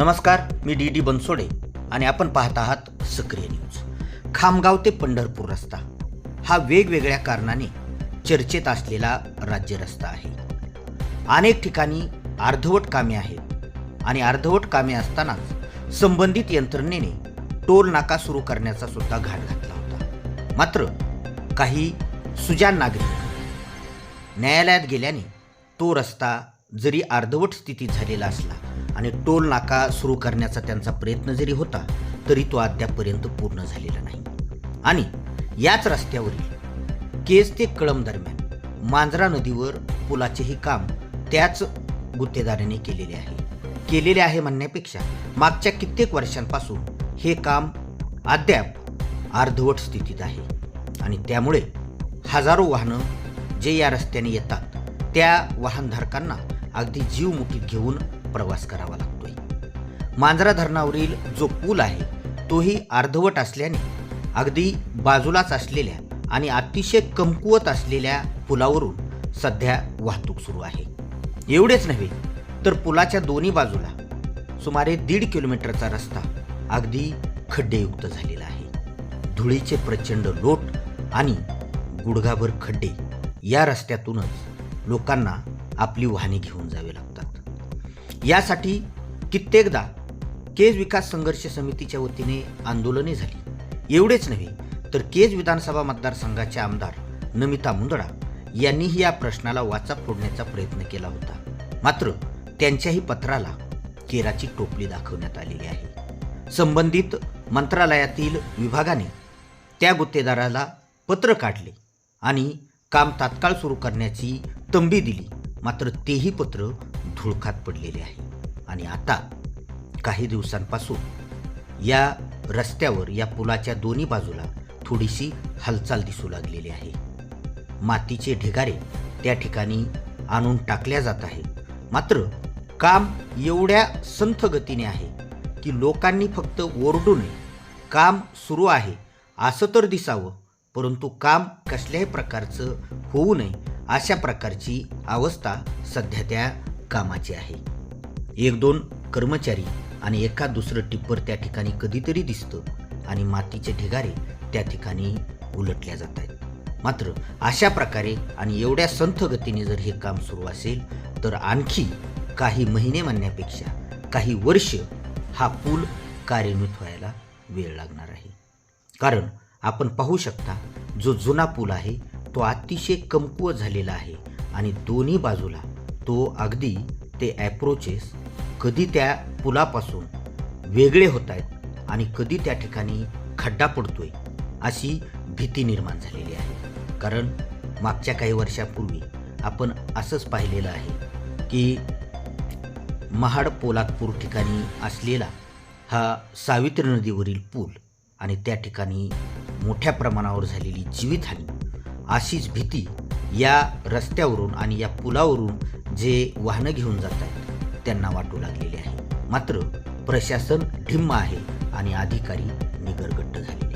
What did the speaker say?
नमस्कार मी D D Bansode आणि आपण पाहत आहात सक्रिय न्यूज. खामगाव ते पंढरपूर रस्ता. हा वेगवेगळ्या कारणाने चर्चेत असलेला राज्य रस्ता आहे. अनेक ठिकाणी अर्धवट कामे आहेत आणि अर्धवट कामे असतानाच संबंधित यंत्रणेने टोल नाका सुरू करण्याचा सुद्धा घाट घातला होता. मात्र काही सुजान नागरिक न्यायालयात गेल्याने तो रस्ता जरी अर्धवट स्थितीत झालेला असला आणि टोल नाका सुरू करण्याचा त्यांचा प्रयत्न जरी होता तरी तो अद्यापपर्यंत पूर्ण झालेला नाही. आणि याच रस्त्यावरील केज ते कळम दरम्यान मांजरा नदीवर पुलाचेही काम त्याच गुत्तेदाराने केलेले आहे. केलेले आहे म्हणण्यापेक्षा मागच्या कित्येक वर्षांपासून हे काम अद्याप अर्धवट स्थितीत आहे. आणि त्यामुळे हजारो वाहनं जे या रस्त्याने येतात त्या वाहनधारकांना अगदी जीव मुठीत घेऊन प्रवास करावा लागतोय. मांजरा धरणावरील जो पूल आहे तोही अर्धवट असल्याने अगदी बाजूलाच असलेल्या आणि अतिशय कमकुवत असलेल्या पुलावरून सध्या वाहतूक सुरू आहे. एवढेच नव्हे तर पुलाच्या दोन्ही बाजूला सुमारे दीड किलोमीटरचा रस्ता अगदी खड्डेयुक्त झालेला आहे. धुळीचे प्रचंड लोट आणि गुडघाभर खड्डे या रस्त्यातूनच लोकांना आपली वाहने घेऊन जावे लागतात. यासाठी कित्येकदा केज विकास संघर्ष समितीच्या वतीने आंदोलने झाली. एवढेच नव्हे तर केज विधानसभा मतदारसंघाचे आमदार नमिता मुंदडा यांनीही या प्रश्नाला वाचा फोडण्याचा प्रयत्न केला होता. मात्र त्यांच्याही पत्राला केराची टोपली दाखवण्यात आलेली आहे. संबंधित मंत्रालयातील विभागाने त्या गुत्तेदाराला पत्र काढले आणि काम तात्काळ सुरू करण्याची तंबी दिली. मात्र तेही पत्र धुळखात पडलेले आहे. आणि आता काही दिवसांपासून या रस्त्यावर या पुलाच्या दोन्ही बाजूला थोडीशी हालचाल दिसू लागलेली आहे. मातीचे ढिगारे त्या ठिकाणी आणून टाकल्या जात आहेत. मात्र काम एवढ्या संथ गतीने आहे की लोकांनी फक्त ओरडू नये काम सुरू आहे असं तर दिसावं परंतु काम कसल्याही प्रकारचं होऊ नये अशा प्रकारची अवस्था सध्या त्या कामाची आहे. एक दोन कर्मचारी आणि एखाद दुसरं टिप्पर त्या ठिकाणी कधीतरी दिसतं आणि मातीचे ढिगारे त्या ठिकाणी उलटल्या जात आहेत. मात्र अशा प्रकारे आणि एवढ्या संथ गतीने जर हे काम सुरू असेल तर आणखी काही महिने म्हणण्यापेक्षा काही वर्ष हा पूल कार्यान्वित व्हायला वेळ लागणार आहे. कारण आपण पाहू शकता जो जुना पूल आहे तो अतिशय कमकुवत झालेला आहे आणि दोन्ही बाजूला तो अगदी ते ॲप्रोचेस कधी त्या पुलापासून वेगळे होत आहेत आणि कधी त्या ठिकाणी खड्डा पडतोय अशी भीती निर्माण झालेली आहे. कारण मागच्या काही वर्षापूर्वी आपण असंच पाहिलेलं आहे की महाड पोलादपूर ठिकाणी असलेला हा सावित्री नदीवरील पूल आणि त्या ठिकाणी मोठ्या प्रमाणावर झालेली जीवितहानी अशीच भीती या रस्त्यावरून आणि या पुलावरून जे वाहनं घेऊन जात आहेत त्यांना वाटू लागलेली आहे. मात्र प्रशासन ढिम्म आहे आणि अधिकारी निगरगट्ट झाले